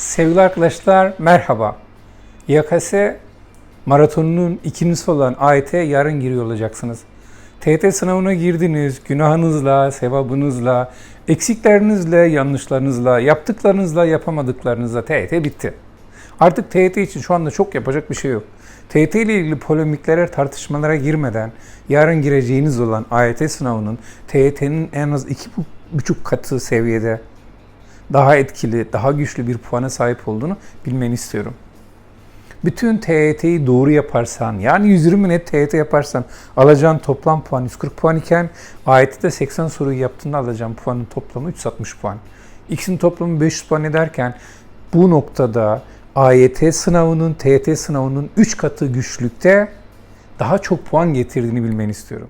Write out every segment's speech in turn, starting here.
Sevgili arkadaşlar merhaba. YKS maratonunun ikincisi olan AYT yarın giriyor olacaksınız. TET sınavına girdiniz, günahınızla, sevabınızla, eksiklerinizle, yanlışlarınızla, yaptıklarınızla, yapamadıklarınızla TET bitti. Artık TET için şu anda çok yapacak bir şey yok. TET ile ilgili polemiklere, tartışmalara girmeden yarın gireceğiniz olan AYT sınavının TET'nin en az iki buçuk katı seviyede daha etkili, daha güçlü bir puana sahip olduğunu bilmeni istiyorum. Bütün TET'yi doğru yaparsan, yani 120 net TET yaparsan alacağın toplam puan 140 puan iken AYT'de 80 soruyu yaptığında alacağın puanın toplamı 360 puan. İkisinin toplamı 500 puan ederken bu noktada AYT sınavının, TET sınavının 3 katı güçlükte daha çok puan getirdiğini bilmeni istiyorum.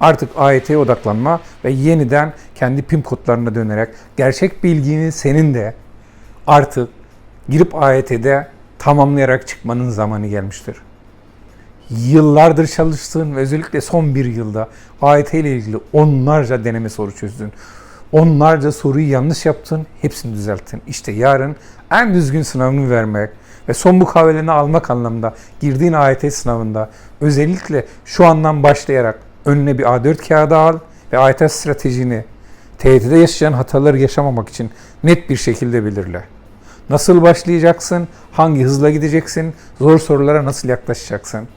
Artık AYT'ye odaklanma ve yeniden kendi pin kodlarına dönerek gerçek bilgini senin de artık girip AYT'de tamamlayarak çıkmanın zamanı gelmiştir. Yıllardır çalıştığın ve özellikle son bir yılda AYT ile ilgili onlarca deneme soru çözdün. Onlarca soruyu yanlış yaptın, hepsini düzelttin. İşte yarın en düzgün sınavını vermek ve son mukavelerini almak anlamında girdiğin AYT sınavında özellikle şu andan başlayarak önüne bir A4 kağıdı al ve AYT stratejini TYT'de yaşayacağın hataları yaşamamak için net bir şekilde belirle. Nasıl başlayacaksın? Hangi hızla gideceksin? Zor sorulara nasıl yaklaşacaksın?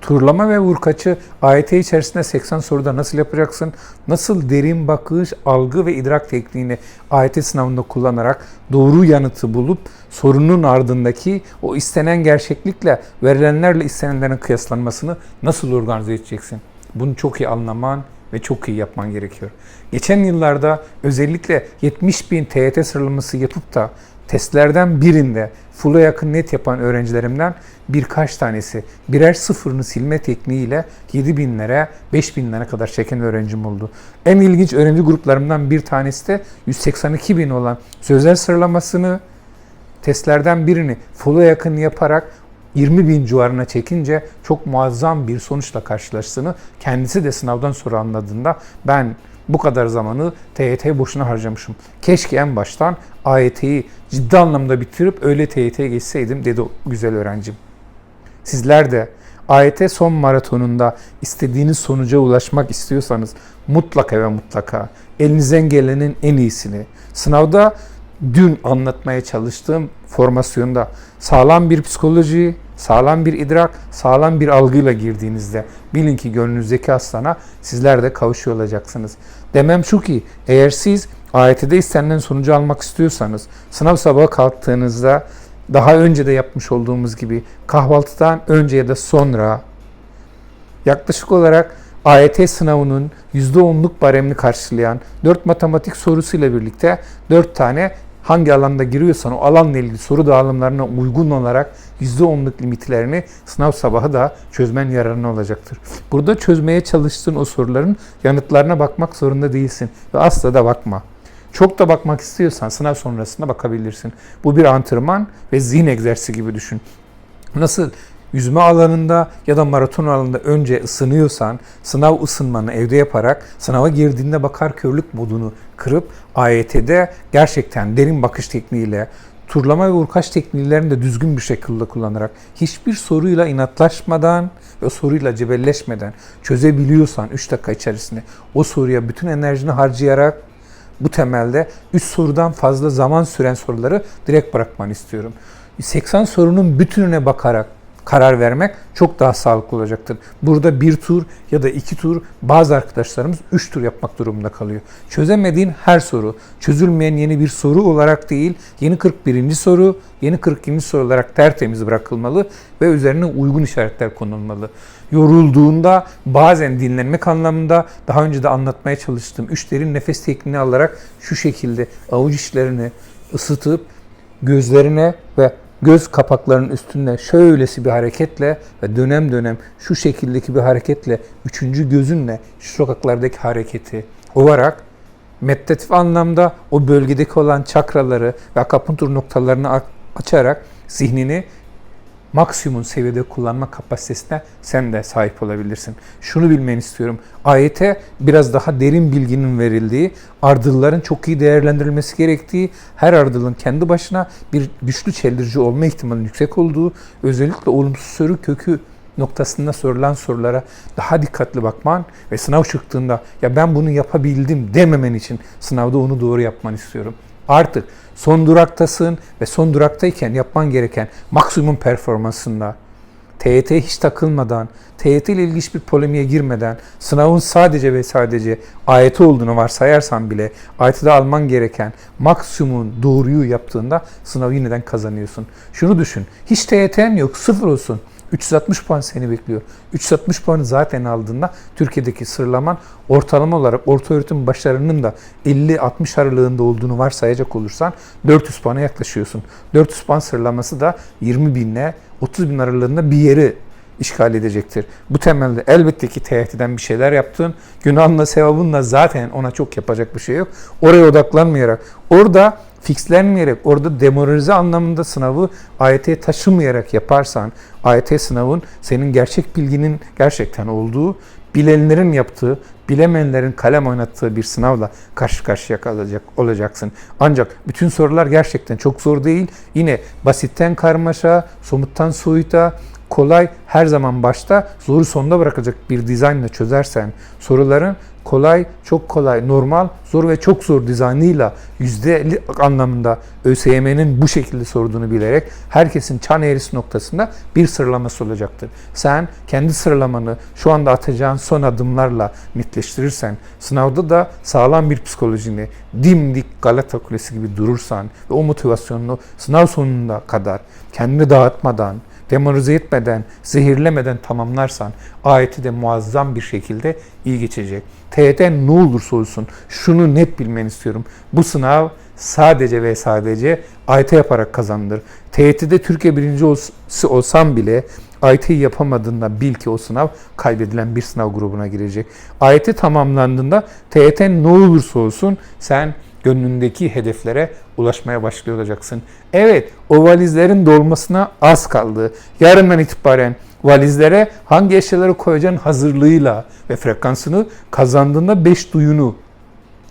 Turlama ve vurkaçı AYT içerisinde 80 soruda nasıl yapacaksın? Nasıl derin bakış, algı ve idrak tekniğini AYT sınavında kullanarak doğru yanıtı bulup sorunun ardındaki o istenen gerçeklikle verilenlerle istenenlerin kıyaslanmasını nasıl organize edeceksin? Bunu çok iyi anlaman ve çok iyi yapman gerekiyor. Geçen yıllarda özellikle 70 bin TYT sıralaması yapıp da testlerden birinde full'a yakın net yapan öğrencilerimden birkaç tanesi birer sıfırını silme tekniğiyle 7 binlere 5 binlere kadar çeken öğrencim oldu. En ilginç öğrenci gruplarımdan bir tanesi de 182 bin olan sözel sıralamasını testlerden birini full'a yakın yaparak 20 bin civarına çekince çok muazzam bir sonuçla karşılaştığını kendisi de sınavdan sonra anladığında ben bu kadar zamanı TYT'ye boşuna harcamışım. Keşke en baştan AYT'yi ciddi anlamda bitirip öyle TYT'ye geçseydim dedi o güzel öğrencim. Sizler de AYT son maratonunda istediğiniz sonuca ulaşmak istiyorsanız mutlaka ve mutlaka elinizden gelenin en iyisini sınavda dün anlatmaya çalıştığım formasyonda sağlam bir psikoloji, sağlam bir idrak, sağlam bir algıyla girdiğinizde bilin ki gönlünüzdeki aslana sizler de kavuşuyor olacaksınız. Demem şu ki eğer siz AYT'de istenilen sonucu almak istiyorsanız sınav sabahı kalktığınızda daha önce de yapmış olduğumuz gibi kahvaltıdan önce ya da sonra yaklaşık olarak AYT sınavının %10'luk baremini karşılayan 4 matematik sorusuyla birlikte 4 tane hangi alanda giriyorsan o alanla ilgili soru dağılımlarına uygun olarak %10'luk limitlerini sınav sabahı da çözmen yararına olacaktır. Burada çözmeye çalıştığın o soruların yanıtlarına bakmak zorunda değilsin ve asla da bakma. Çok da bakmak istiyorsan sınav sonrasında bakabilirsin. Bu bir antrenman ve zihin egzersizi gibi düşün. Nasıl yüzme alanında ya da maraton alanında önce ısınıyorsan sınav ısınmanı evde yaparak sınava girdiğinde bakar körlük modunu kırıp AYT'de gerçekten derin bakış tekniğiyle turlama ve vurkaç tekniklerini de düzgün bir şekilde kullanarak hiçbir soruyla inatlaşmadan ve soruyla cebelleşmeden çözebiliyorsan 3 dakika içerisinde o soruya bütün enerjini harcayarak bu temelde 3 sorudan fazla zaman süren soruları direkt bırakmanı istiyorum. 80 sorunun bütününe bakarak karar vermek çok daha sağlıklı olacaktır. Burada bir tur ya da iki tur bazı arkadaşlarımız üç tur yapmak durumunda kalıyor. Çözemediğin her soru, çözülmeyen yeni bir soru olarak değil, yeni 41. soru, yeni 42. soru olarak tertemiz bırakılmalı ve üzerine uygun işaretler konulmalı. Yorulduğunda bazen dinlenmek anlamında daha önce de anlatmaya çalıştığım üç derin nefes tekniğini alarak şu şekilde avuç içlerini ısıtıp gözlerine ve göz kapaklarının üstünde şöylesi bir hareketle ve dönem dönem şu şekildeki bir hareketle üçüncü gözünle şu sokaklardaki hareketi ovarak meditatif anlamda o bölgedeki olan çakraları ve akupunktur noktalarını açarak zihnini maksimum seviyede kullanma kapasitesine sen de sahip olabilirsin. Şunu bilmeni istiyorum. Ayete biraz daha derin bilginin verildiği, ardılların çok iyi değerlendirilmesi gerektiği, her ardılın kendi başına bir güçlü çeldirici olma ihtimalinin yüksek olduğu, özellikle olumsuz soru kökü noktasında sorulan sorulara daha dikkatli bakman ve sınav çıktığında ya ben bunu yapabildim dememen için sınavda onu doğru yapman istiyorum. Artık son duraktasın ve son duraktayken yapman gereken maksimum performansında TYT hiç takılmadan, TYT ile ilginç bir polemiğe girmeden, sınavın sadece ve sadece ayeti olduğunu varsayarsan bile ayette alman gereken maksimum doğruyu yaptığında sınavı yeniden kazanıyorsun. Şunu düşün, hiç TYT'n yok, sıfır olsun. 360 puan seni bekliyor. 360 puanı zaten aldığında Türkiye'deki sıralaman ortalama olarak orta öğretim başarının da 50-60 aralığında olduğunu varsayacak olursan 400 puana yaklaşıyorsun. 400 puan sıralaması da 20 binle 30 bin aralığında bir yeri işgal edecektir. Bu temelde elbette ki TYT'den bir şeyler yaptın. Günahınla sevabınla zaten ona çok yapacak bir şey yok. Oraya odaklanmayarak, orada fixlenmeyerek, orada demoralize anlamında sınavı AYT'ye taşımayarak yaparsan, AYT sınavın senin gerçek bilginin gerçekten olduğu, bilenlerin yaptığı, bilemeyenlerin kalem oynattığı bir sınavla karşı karşıya kalacak olacaksın. Ancak bütün sorular gerçekten çok zor değil. Yine basitten karmaşa, somuttan soyuta, kolay her zaman başta, zoru sonda bırakacak bir dizaynla çözersen soruların kolay, çok kolay, normal, zor ve çok zor dizaynıyla yüzde anlamında ÖSYM'nin bu şekilde sorduğunu bilerek herkesin çan eğrisi noktasında bir sıralaması olacaktır. Sen kendi sıralamanı şu anda atacağın son adımlarla netleştirirsen, sınavda da sağlam bir psikolojini dimdik Galata Kulesi gibi durursan ve o motivasyonunu sınav sonuna kadar kendini dağıtmadan, demoralize etmeden, zehirlemeden tamamlarsan ayeti de muazzam bir şekilde iyi geçecek. TYT ne olursa olsun şunu net bilmeni istiyorum. Bu sınav sadece ve sadece AYT yaparak kazanılır. TYT'de Türkiye birincisi olsam bile AYT'yi yapamadığında bil ki o sınav kaybedilen bir sınav grubuna girecek. AYT tamamlandığında TYT ne olursa olsun sen gönlündeki hedeflere ulaşmaya başlıyor olacaksın. Evet, o valizlerin dolmasına az kaldı. Yarından itibaren valizlere hangi eşyaları koyacağın hazırlığıyla ve frekansını kazandığında 5 duyunu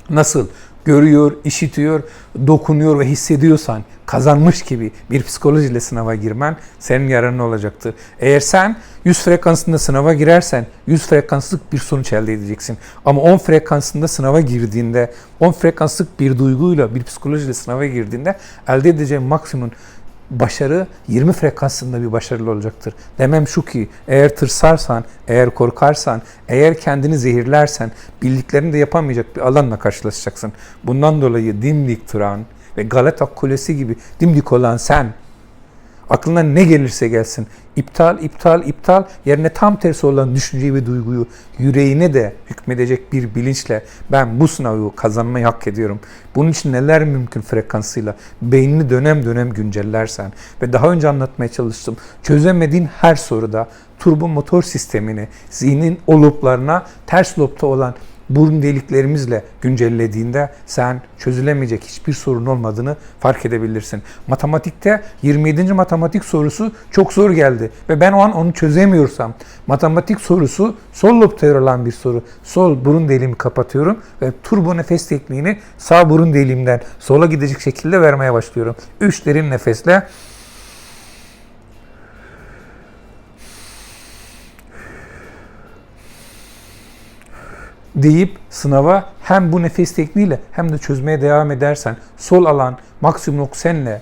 nasıl görüyor, işitiyor, dokunuyor ve hissediyorsan kazanmış gibi bir psikolojiyle sınava girmen senin yararına olacaktır. Eğer sen 100 frekansında sınava girersen 100 frekanslık bir sonuç elde edeceksin. Ama 10 frekansında sınava girdiğinde 10 frekanslık bir duyguyla bir psikolojiyle sınava girdiğinde elde edeceğin maksimum başarı 20 frekansında bir başarılı olacaktır. Demem şu ki eğer tırsarsan, eğer korkarsan, eğer kendini zehirlersen bildiklerini de yapamayacak bir alanla karşılaşacaksın. Bundan dolayı dimdik duran ve Galata Kulesi gibi dimdik olan sen Aklına ne gelirse gelsin. iptal, iptal, iptal yerine tam tersi olan düşünceyi ve duyguyu yüreğine de hükmedecek bir bilinçle ben bu sınavı kazanmayı hak ediyorum. Bunun için neler mümkün frekansıyla beynini dönem dönem güncellersen ve daha önce anlatmaya çalıştım. Çözemediğin her soruda turbo motor sistemini zihnin o looplarına ters loopta olan burun deliklerimizle güncellediğinde sen çözülemeyecek hiçbir sorun olmadığını fark edebilirsin. Matematikte 27. matematik sorusu çok zor geldi ve ben o an onu çözemiyorsam matematik sorusu sol lobta yer alan bir soru. Sol burun deliğimi kapatıyorum ve turbo nefes tekniğini sağ burun deliğimden sola gidecek şekilde vermeye başlıyorum. 3 derin nefesle deyip sınava hem bu nefes tekniğiyle hem de çözmeye devam edersen sol alan maksimum oksijenle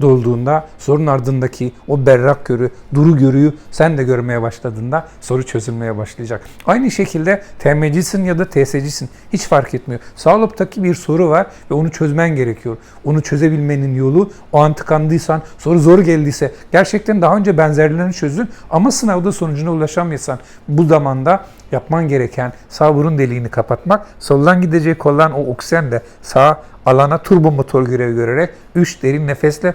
dolduğunda sorun ardındaki o berrak görü, duru görüyü sen de görmeye başladığında soru çözülmeye başlayacak. Aynı şekilde TM'cisin ya da TS'cisin hiç fark etmiyor. Sağlıktaki bir soru var ve onu çözmen gerekiyor. Onu çözebilmenin yolu o an tıkandıysan, soru zor geldiyse gerçekten daha önce benzerlerini çözdün ama sınavda sonucuna ulaşamıyorsan bu zamanda yapman gereken sağ burun deliğini kapatmak, soldan gidecek olan o oksijen de sağ alana turbo motor görevi görerek 3 derin nefesle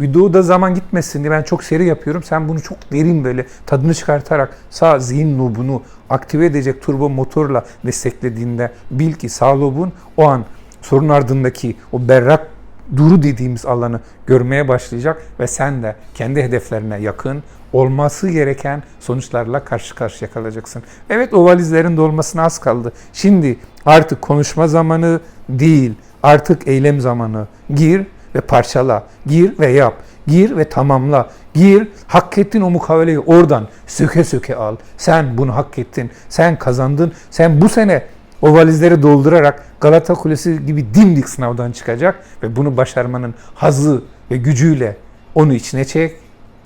videoda zaman gitmesin diye ben çok seri yapıyorum. Sen bunu çok derin böyle tadını çıkartarak sağ zihin lobunu aktive edecek turbo motorla desteklediğinde bil ki sağ lobun o an sorun ardındaki o berrak duru dediğimiz alanı görmeye başlayacak ve sen de kendi hedeflerine yakın olması gereken sonuçlarla karşı karşıya kalacaksın. Evet o valizlerin dolmasına az kaldı. Şimdi artık konuşma zamanı değil, artık eylem zamanı. Gir ve parçala, gir ve yap, gir ve tamamla, gir, hak ettin o mukaveleyi oradan söke söke al. Sen bunu hak ettin, sen kazandın, sen bu sene o valizleri doldurarak Galata Kulesi gibi dimdik sınavdan çıkacak ve bunu başarmanın hazı ve gücüyle onu içine çek.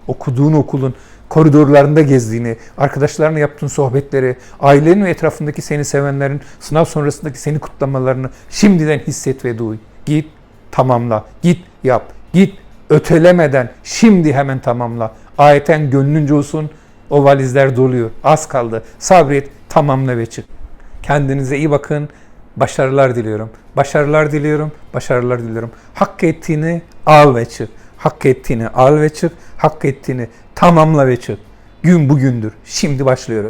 Okuduğun okulun koridorlarında gezdiğini, arkadaşlarına yaptığın sohbetleri, ailenin ve etrafındaki seni sevenlerin sınav sonrasındaki seni kutlamalarını şimdiden hisset ve duy. Git, tamamla. Git, yap. Git, ötelemeden şimdi hemen tamamla. Ayeten gönlünce olsun. O valizler doluyor. Az kaldı. Sabret, tamamla ve çık. Kendinize iyi bakın. Başarılar diliyorum. Başarılar diliyorum. Başarılar diliyorum. Hak ettiğini al ve çık. Hak ettiğini al ve çık. Hak ettiğini tamamla ve çık. Gün bugündür. Şimdi başlıyoruz.